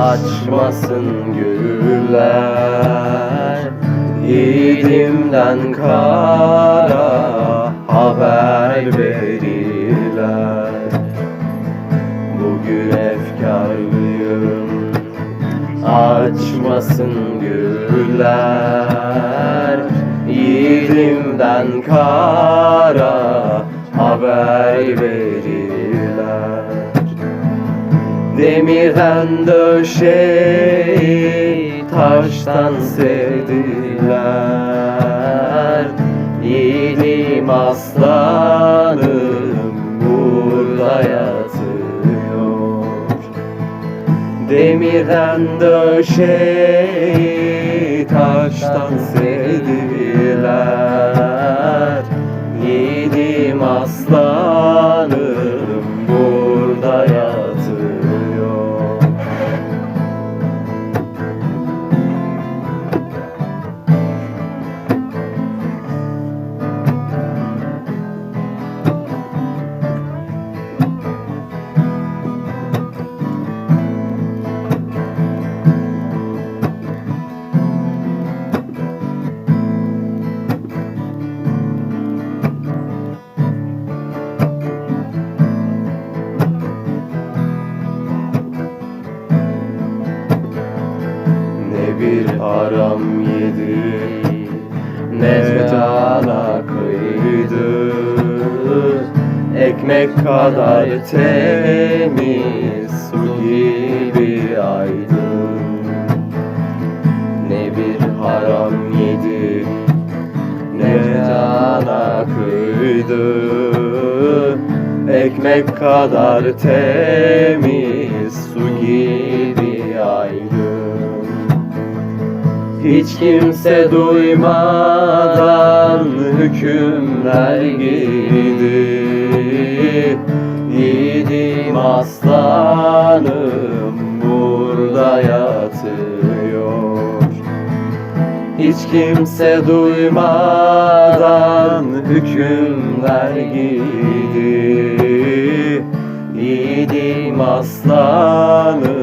Açmasın güller Yiğidimden kara haber verirler. Bugün efkarlıyım Açmasın güller Yiğidimden kara haber verirler Demirden döşeyi taştan sevdiler. Yiğidim aslanım burada yatıyor. Demirden döşeyi taştan sevdiler haram yedi. Ne cana kıydı. Ekmek kadar temiz Su gibi aydın Ne bir haram yedi. Ne cana kıydı. Ekmek kadar temiz Su gibi aydın hiç kimse duymadan hükümler girdi Yiğidim aslanım burada yatıyor. Hiç kimse duymadan hükümler girdi Yiğidim aslanım